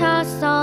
ชาติสอง